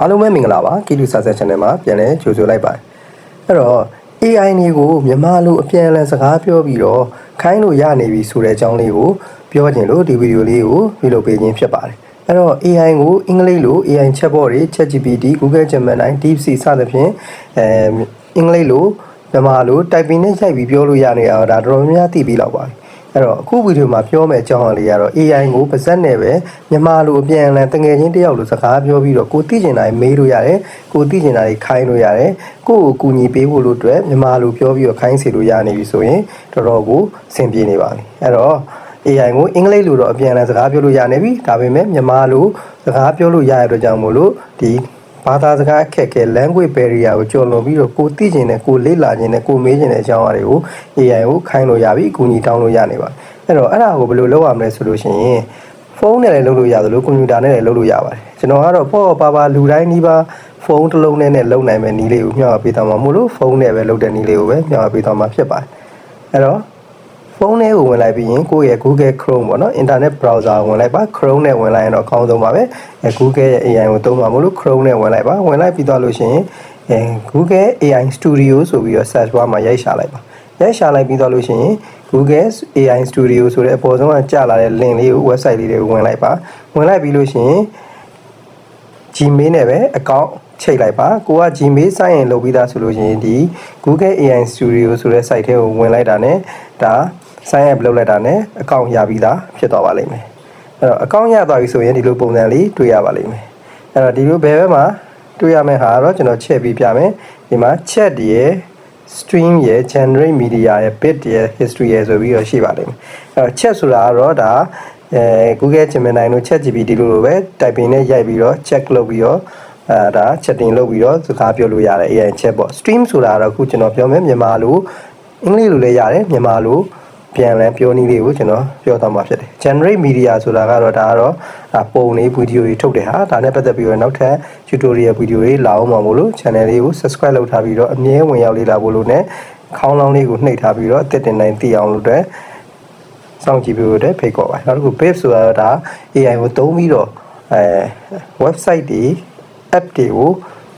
အားလုံးပဲမင်္ဂလာပါကီလူစာဆက် channel မှာပြန်လည်ကြိုဆိုလိုက်ပါတယ်အဲ့တော့ AI တွေကိုမြန်မာလိုအပြန်အလှန်စကားပြောပြီးတော့ခိုင်းလို့ရနေပြီဆိုတဲ့အကြောင်းလေးကိုပြောချင်လို့ဒီဗီဒီယိုလေးကိုပြုလုပ်ပေးခြင်းဖြစ်ပါတယ်အဲ့တော့ AI ကိုအင်္ဂလိပ်လို AI chatbot တွေ ChatGPT Google Gemini DeepSeek စသဖြင့်အဲအင်္ဂလိပ်လိုမြန်မာလို typing နဲ့ရိုက်ပြီးပြောလို့ရနေတာတော့ဒါတော်တော်များများသိပြီးလောက်ပါပြီ အဲ့တော့အခုဗီဒီယိုမှာပြောမယ့်အကြောင်းအရာလေးကတော့ AI ကိုပါဇက်နဲ့ပဲမြန်မာလိုအပြန်အလှန်တငယ်ချင်းတယောက်လိုစကားပြောပြီးတော့ကိုသိကျင်တာတွေမေးလို့ရတယ်ကိုသိကျင်တာတွေခိုင်းလို့ရတယ်ကိုကိုကူညီပေးဖို့လို့အတွက်မြန်မာလိုပြောပြီးတော့ခိုင်းစီလို့ရနေပြီဆိုရင်တော်တော်ကိုအဆင်ပြေနေပါပြီအဲ့တော့ AI ကိုအင်္ဂလိပ်လိုတော့အပြန်အလှန်စကားပြောလို့ရနေပြီဒါပေမဲ့မြန်မာလိုစကားပြောလို့ရရတဲ့ကြောင့်မို့လို့ဒီ ဘာသာစကားအခက်အခဲ language barrier ကိုကျော်လွန်ပြီးတော့ကိုသိကျင်တဲ့ကိုလေ့လာကျင်တဲ့ကိုမေးကျင်တဲ့အကြောင်းအရာတွေကို AI ကိုခိုင်းလို့ရပြီအကူအညီတောင်းလို့ရနေပါအဲ့တော့အဲ့ဒါကိုဘယ်လိုလုပ်ရမလဲဆိုလို့ရှိရင်ဖုန်းနဲ့လည်းလုပ်လို့ရသလိုကွန်ပျူတာနဲ့လည်းလုပ်လို့ရပါတယ်ကျွန်တော်ကတော့ပေါ့ပါပါလူတိုင်းဒီပါဖုန်းတစ်လုံးနဲ့နဲ့လုပ်နိုင်မယ့်နည်းလေးကိုမျှဝေပေးသွားမှာမို့လို့ဖုန်းနဲ့ပဲလုပ်တဲ့နည်းလေးကိုပဲမျှဝေပေးသွားမှာဖြစ်ပါတယ်အဲ့တော့ ဖုန်းထဲကိုဝင်လိုက်ပြီးရင်ကိုယ့်ရဲ့ Google Chrome ပေါ့နော် Internet browser ကိုဝင်လိုက်ပါ Chrome နဲ့ဝင်လိုက်ရင်တော့အကောင်းဆုံးပါပဲအဲ Google ရဲ့ AI ကိုသုံးပါမလို့ Chrome နဲ့ဝင်လိုက်ပါဝင်လိုက်ပြီးသွားလို့ရှိရင်အဲ Google AI Studio ဆိုပြီးတော့ search bar မှာရိုက်ရှာလိုက်ပါရိုက်ရှာလိုက်ပြီးသွားလို့ရှိရင် Google AI Studio ဆိုတဲ့အပေါ်ဆုံးကကြာလာတဲ့ link လေးကို website လေးတွေကိုဝင်လိုက်ပါဝင်လိုက်ပြီးလို့ရှိရင် Gmail နဲ့ပဲအကောင့်ချိတ်လိုက်ပါကိုက Gmail စိုင်းရင်လုပ်ပြီးသားဆိုလို့ရှိရင်ဒီ Google AI Studio ဆိုတဲ့ site ထဲကိုဝင်လိုက်တာ ਨੇ ဒါ sign up လုပ်လိုက်တာ ਨੇ အကောင့်ရပြီးသားဖြစ်သွားပါလိမ့်မယ်အဲ့တော့အကောင့်ရသွားပြီဆိုရင်ဒီလိုပုံစံလေးတွေ့ရပါလိမ့်မယ်အဲ့တော့ဒီလိုဘယ်ဘက်မှာတွေ့ရမယ့်ဟာတော့ကျွန်တော်ချက်ပြီးပြမယ်ဒီမှာ chat ရဲ့ stream ရဲ့ generate media ရဲ့ bit ရဲ့ history ရဲ့ဆိုပြီးတော့ရှိပါလိမ့်မယ်အဲ့တော့ chat ဆိုတာကတော့ဒါအဲ Google Gemini တို့ ChatGPT တို့လိုပဲ typing နဲ့ရိုက်ပြီးတော့ check လုပ်ပြီးတော့အဲဒါ chatting လုပ်ပြီးတော့စကားပြောလို့ရတယ် AI chat ပေါ့ stream ဆိုတာကတော့အခုကျွန်တော်ပြောမယ်မြန်မာလိုအင်္ဂလိပ်လိုလည်းရတယ်မြန်မာလို ပြန်လည်ပြောနည်းလေးကိုကျွန်တော်ပြောသွားမှာဖြစ်တယ် generate media ဆိုတာကတော့ဒါကတော့ဒါပုံလေးဗီဒီယိုတွေထုတ်တယ်ဟာဒါနဲ့ပတ်သက်ပြီးတော့နောက်ထပ် tutorial ဗီဒီယိုတွေလာအောင်ပါမို့လို့ channel လေးကို subscribe လုပ်ထားပြီးတော့အမြဲဝင်ရောက်လေ့လာဖို့လို့ ਨੇ ခေါင်းလောင်းလေးကိုနှိပ်ထားပြီးတော့အသက်တင်နိုင်သိအောင်လို့အတွက်စောင့်ကြည့်ပြီးတော့ဖိတ်ခေါ်ပါတယ်နောက်တစ်ခု base ဆိုတာတော့ဒါ AI ကိုသုံးပြီးတော့အဲ website တွေ app တွေကို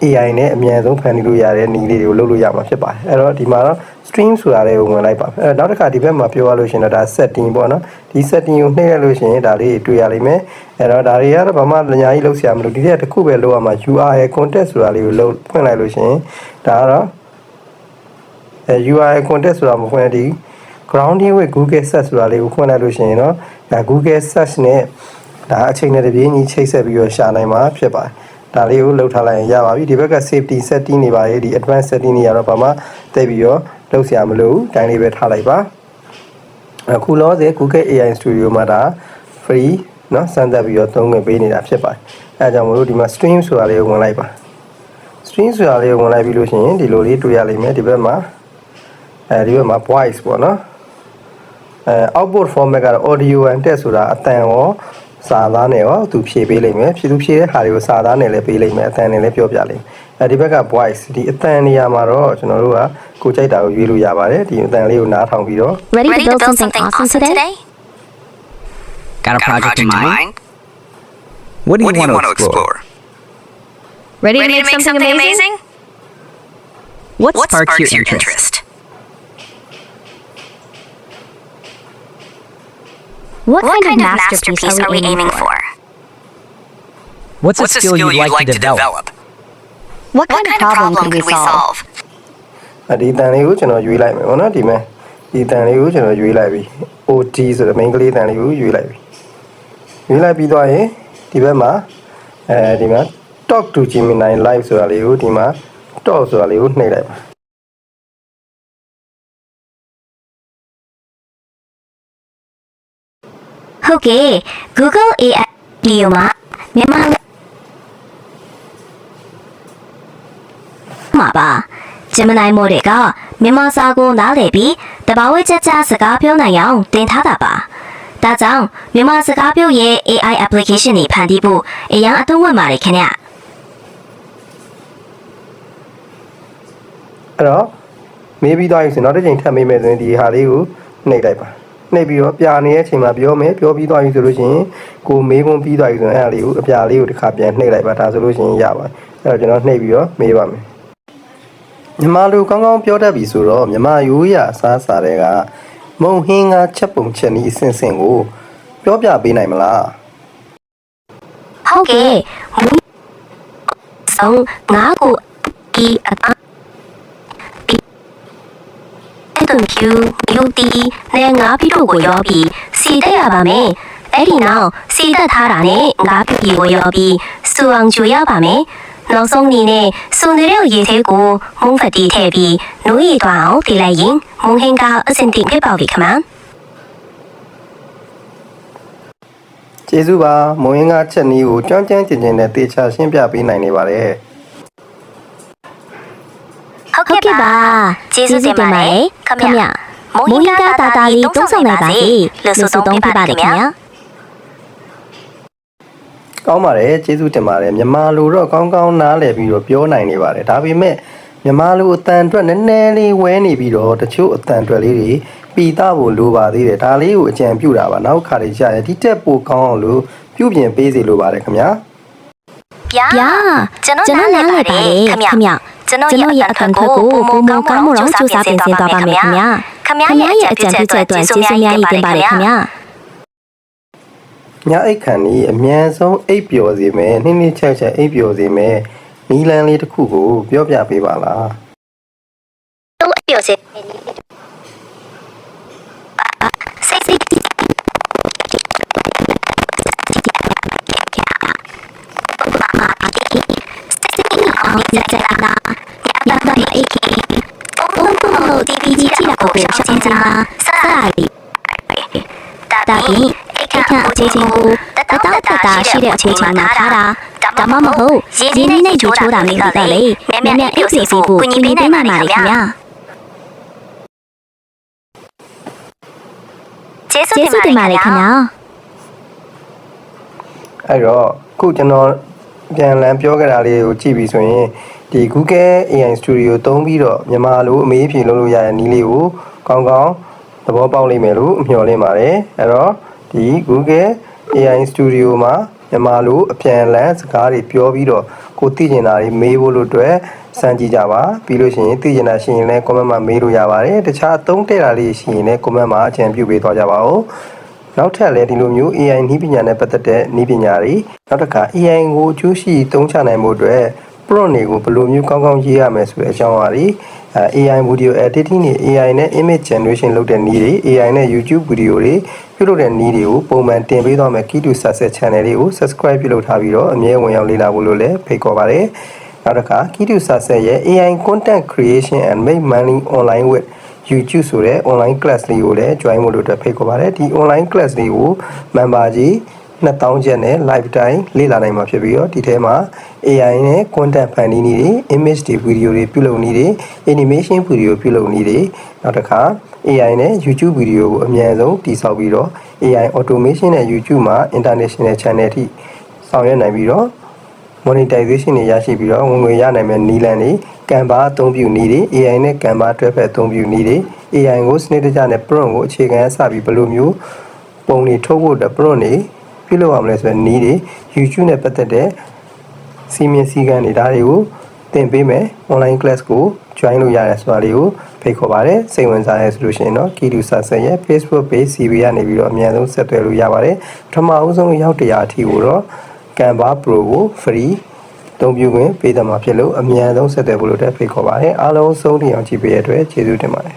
AI နဲ့အမြန်ဆုံးဖန်တီးလို့ရတဲ့နည်းလေးတွေကိုလုပ်လို့ရမှာဖြစ်ပါတယ်အဲ့တော့ဒီမှာတော့ stream ဆိုတာလေးကိုဝင်လိုက်ပါမယ်အဲ့တော့နောက်တစ်ခါဒီဘက်မှာပြောရလို့ရှိရင်တော့ဒါ setting ပေါ့နော်ဒီ setting ကိုနှိပ်ရလို့ရှိရင်ဒါလေးတွေ့ရလိမ့်မယ်အဲ့တော့ဒါတွေကတော့ဘာမှအများကြီးလုပ်စရာမလိုဒီတဲ့တစ်ခုပဲလုပ်ရမှာ URL context ဆိုတာလေးကိုလုပ်ဖွင့်လိုက်လို့ရှိရင်ဒါကတော့အဲ URL context ဆိုတာမဖွင့်ဒီ grounding with Google search ဆိုတာလေးကိုဖွင့်လိုက်လို့ရှိရင်တော့ဒါ Google search နဲ့ဒါအချိန်နဲ့တပြေးညီချိတ်ဆက်ပြီးတော့ရှာနိုင်မှာဖြစ်ပါတယ် ဒါလေးကိုလုပ်ထားလိုက်ရင်ရပါပြီဒီဘက်က safety setting တွေပါလေဒီ advanced setting တွေကတော့ဘာမှသိပြီးတော့လုပ်စရာမလိုဘူးတိုင်းလေးပဲထားလိုက်ပါအခုလောဆယ် Google AI Studio မှာဒါ free เนาะစမ်းသပ်ပြီးတော့သုံးခွင့်ပေးနေတာဖြစ်ပါတယ်အဲဒါကြောင့်မလို့ဒီမှာ stream ဆိုတာလေးကိုဝင်လိုက်ပါ stream ဆိုတာလေးကိုဝင်လိုက်ပြီးလို့ရှိရင်ဒီလိုလေးတွေ့ရလိမ့်မယ်ဒီဘက်မှာအဲဒီဘက်မှာ voice ပေါ့နော်အဲ output format ကတော့ audio and text ဆိုတာအတန်ရော စာသားနဲ့ရောသူဖြည့်ပေးလိမ့်မယ်ဖြည့်သူဖြည့်တဲ့ဟာတွေကိုစာသားနဲ့လည်းပေးလိမ့်မယ်အတန်နဲ့လည်းပြောပြလိမ့်မယ်အဲဒီဘက်က voice ဒီအတန်နေရာမှာတော့ကျွန်တော်တို့ကကိုကြိုက်တာကိုရွေးလို့ရပါတယ်ဒီအတန်လေးကိုနားထောင်ပြီးတော့ Ready, to build, something, awesome today? Got a project, in mind? What do you, What do you want to explore? Ready, Ready to make something amazing? What, What sparks, sparks your your interest? What, What kind, of masterpiece, are we aiming for? What's, What's a skill, you'd, like, to develop? What, What kind, of problem, could we solve? အဲဒီတန်လေးကိုကျွန်တော်ရွေးလိုက်မယ်ပေါ့နော်ဒီမဲ့ဒီတန်လေးကိုကျွန်တော်ရွေးလိုက်ပြီ OT ဆိုတဲ့ main ကလေးတန်လေးကိုရွေးလိုက်ပြီရွေးလိုက်ပြီးသွားရင်ဒီဘက်မှာအဲဒီမှာ talk to Gemini live ဆိုတာလေးကိုဒီမှာ talk ဆိုတာလေးကိုနှိပ်လိုက်ပါ ဟုတ်ကဲ့ Google AI ဒီယိုမှာမြန်မာမှာပါ Gemini model ကမြန်မာစာကိုနားလည်ပြီးတဘာဝကြကြစကားပြောနိုင်အောင်တင်ထားတာပါဒါကြောင့်မြန်မာစကားပြောရဲ့ AI application တွေဖန်တီးဖို့အရင်အသုံးဝင်ပါတယ်ခင်ဗျအဲ့တော့မေးပြီးသွားပြီဆိုရင်နောက်တစ်ချိန်ထပ်မေးမယ်ဆိုရင်ဒီဟာလေးကိုနှိပ်လိုက်ပါ နှိပ်ပြီးတော့ပြာနေတဲ့အချိန်မှာပြောမယ်ပြောပြီးသွားပြီဆိုလို့ရှိရင်ကိုမေးခွန်းပြီးသွားပြီဆိုရင်အဲ့ဒါလေးကိုအပြာလေးကိုတစ်ခါပြန်နှိပ်လိုက်ပါဒါဆိုလို့ရှိရင်ရပါတယ်အဲ့တော့ကျွန်တော်နှိပ်ပြီးတော့မေးပါမယ်မြန်မာလူကောင်းကောင်းပြောတတ်ပြီဆိုတော့မြန်မာရိုးရအစားအစာတွေကမုံဟင်းကချက်ပုံချက်နီးအဆင့်ဆင့်ကိုပြောပြပေးနိုင်မလားဟုတ်ကဲ့မူဆုံးငါကိုဒီအတဒီ အဲ့တုန်ကျူယူတီနဲ့ငါပြီးတော့ကိုရောပြီးစီတက်ရပါမယ်အဲ့ဒီနောက်စီတက်ထားတာနဲ့ငါပြီးကိုရောပြီးစူအောင်ကျူရပါမယ်နောက်ဆုံးအနေနဲ့စွန်တဲ့ရေသေးကိုမုံဖတီထည့်ပြီးနူးရီသွားအောင်တီလိုက်ရင်မုံဟင်းကအစင်တင်ခဲ့ပါပြီခမန်းကျေးဇူးပါမုံဟင်းကချက်နီးကိုကြွမ်းကြမ်းကျင်ကျင်နဲ့တေချာရှင်းပြပေးနိုင်နေပါတယ် ဟုတ်ကဲ့ပါကျေးဇူးတင်ပါတယ်ခမရမိုးဟင်းကတာတာလေးတုံးဆောင်လိုက်ပါစေလို့ဆိုသုံးပြပါတယ်ခင်ဗျာကောင်းပါတယ်ကျေးဇူးတင်ပါတယ်မြန်မာလူတော့ကောင်းကောင်းနားလည်ပြီးတော့ပြောနိုင်နေပါတယ်ဒါပေမဲ့မြန်မာလူအတန်အတွက်နည်းနည်းလေးဝဲနေပြီးတော့တချို့အတန်အတွက်လေးတွေပီတာဖို့လိုပါသေးတယ်ဒါလေးကိုအကြံပြုတာပါနောက်ခါလေးကြာရင်ဒီတက်ပိုကောင်းအောင်လို့ပြုပြင်ပေးစီလိုပါတယ်ခင်ဗျာဗျာကျွန်တော်နားလည်ပါတယ်ခမရ ကျွန်တော်ရဲ့အတန်ခွက်ကိုပုံမကောင်းမှုတော့စူးစမ်းပြင်ဆင်သွားပါမယ်ခင်ဗျာခမရရဲ့အကြံပြုချက်အတွက်ကျေးဇူးများကြီးတင်ပါတယ်ခင်ဗျာညအိတ်ခံဒီအမြန်ဆုံးအိပ်ပျော်စေမယ်နှင်းနှင်းချက်ချက်အိပ်ပျော်စေမယ်နီလန်းလေးတစ်ခုကိုပြောပြပေးပါလားတော့အပြောစေစိတ်စိတ် အောင်ကြကြတာညတော့အိတ်ကဘုံဘုံဒီပီကြီးလာကိုရှင်းချင်းစာစာရီတာပြီးအခန့်အခြေချင်းကိုတတောက်တတာရှိတဲ့အခြေချင်းမှာထားတာဒါမှမဟုတ်ရင်းနှီးနဲ့ကြိုးချိုးတာမျိုးတော့လေမြန်မြန်အိတ်စီဖို့ကူညီပေးနိုင်ပါလေခင်ဗျာကျေးဇူးတင်ပါတယ်ခင်ဗျာအဲ့တော့ခုကျွန်တော် ပြန်လည်ပြောကြတာလေးကိုကြည့်ပြီးဆိုရင်ဒီ Google AI Studio သုံးပြီးတော့မြန်မာလိုအမေးအဖြေလုပ်လို့ရတဲ့နည်းလေးကိုကောင်းကောင်းသဘောပေါက်လိမ့်မယ်လို့မျှော်လင့်ပါတယ်အဲ့တော့ဒီ Google AI Studio မှာမြန်မာလိုအပြန်အလှန်စကားတွေပြောပြီးတော့ကိုသိကျင်တာတွေမေးဖို့လို့အတွက်စမ်းကြည့်ကြပါပြီးလို့ရှိရင်သိကျင်တာရှိရင်လည်း comment မှာမေးလို့ရပါတယ်တခြားအသုံးတဲ့တာလေးရှိရင်လည်း comment မှာအကြံပြုပေးသွားကြပါဦး နောက်ထပ်လည်းဒီလိုမျိုး AI နည်းပညာနဲ့ပတ်သက်တဲ့နည်းပညာတွေနောက်တစ်ခါ AI ကိုအကျိုးရှိသုံးချနိုင်မှုအတွက် prompt တွေကိုဘယ်လိုမျိုးကောင်းကောင်းရေးရမယ်ဆိုတဲ့အကြောင်းအရာတွေအဲ AI video editing တွေ AI နဲ့ image generation လုပ်တဲ့နည်းတွေ AI နဲ့ YouTube video တွေပြုလုပ်တဲ့နည်းတွေကိုပုံမှန်တင်ပေးသွားမယ် Key to Success channel လေးကို subscribe ပြုလုပ်ထားပြီးတော့အမြဲဝင်ရောက်လေ့လာဖို့လို့လည်းဖိတ်ခေါ်ပါတယ်နောက်တစ်ခါ Key to Success ရဲ့ AI content creation and make money online with YouTube ဆိုတဲ့ online class လေးကိုလည်း join ဖို့လို့အတွက်ဖိတ်ခေါ်ပါတယ်ဒီ online class လေးကို member ကြီး2000ကျပ်နဲ့ live time လေ့လာနိုင်မှာဖြစ်ပြီးတော့ဒီထဲမှာ AI နဲ့ content ဖန်တီးနည်းတွေ image တွေ video တွေပြုလုပ်နည်းတွေ animation video ပြုလုပ်နည်းတွေနောက်တစ်ခါ AI နဲ့ YouTube video ကိုအမြန်ဆုံးတည်ဆောက်ပြီးတော့ AI automation နဲ့ YouTube မှာ international channel အထိဆောင်ရွက်နိုင်ပြီးတော့ monetization တွေရရှိပြီးတော့ဝင်ငွေရနိုင်မဲ့နည်းလမ်းတွေ Canva အသုံးပြုနည်းတွေ AI နဲ့ Canva တွဲဖက်အသုံးပြုနည်းတွေ AI ကိုစနစ်တကျနဲ့ prompt ကိုအခြေခံစပြီးဘယ်လိုမျိုးပုံတွေထုတ်ဖို့အတွက် prompt တွေပြုလုပ်ရမလဲဆိုတဲ့နည်းတွေ YouTube နဲ့ပတ်သက်တဲ့စီမင်းစည်းကမ်းတွေဒါတွေကိုသင်ပေးမယ် online class ကို join လုပ်ရတယ်ဆိုတာလေးကိုဖိတ်ခေါ်ပါတယ်စိတ်ဝင်စားရဲဆိုလို့ရှိရင်တော့ Kidu Sasa ရဲ့ Facebook page CB ကနေပြီးတော့အများဆုံးဆက်သွယ်လို့ရပါတယ်ပထမအဦးဆုံးရောက်တရားအထိကိုတော့ Canva Pro ကို free အသုံးပြုခွင့်ပေးသမှာဖြစ်လို့အမြန်ဆုံးဆက်သွယ်ဖို့လို့တက်ဖိတ်ခေါ်ပါတယ်အားလုံးဆုံးထိအောင်ကြည့်ပေးရတဲ့အတွက်ကျေးဇူးတင်ပါတယ်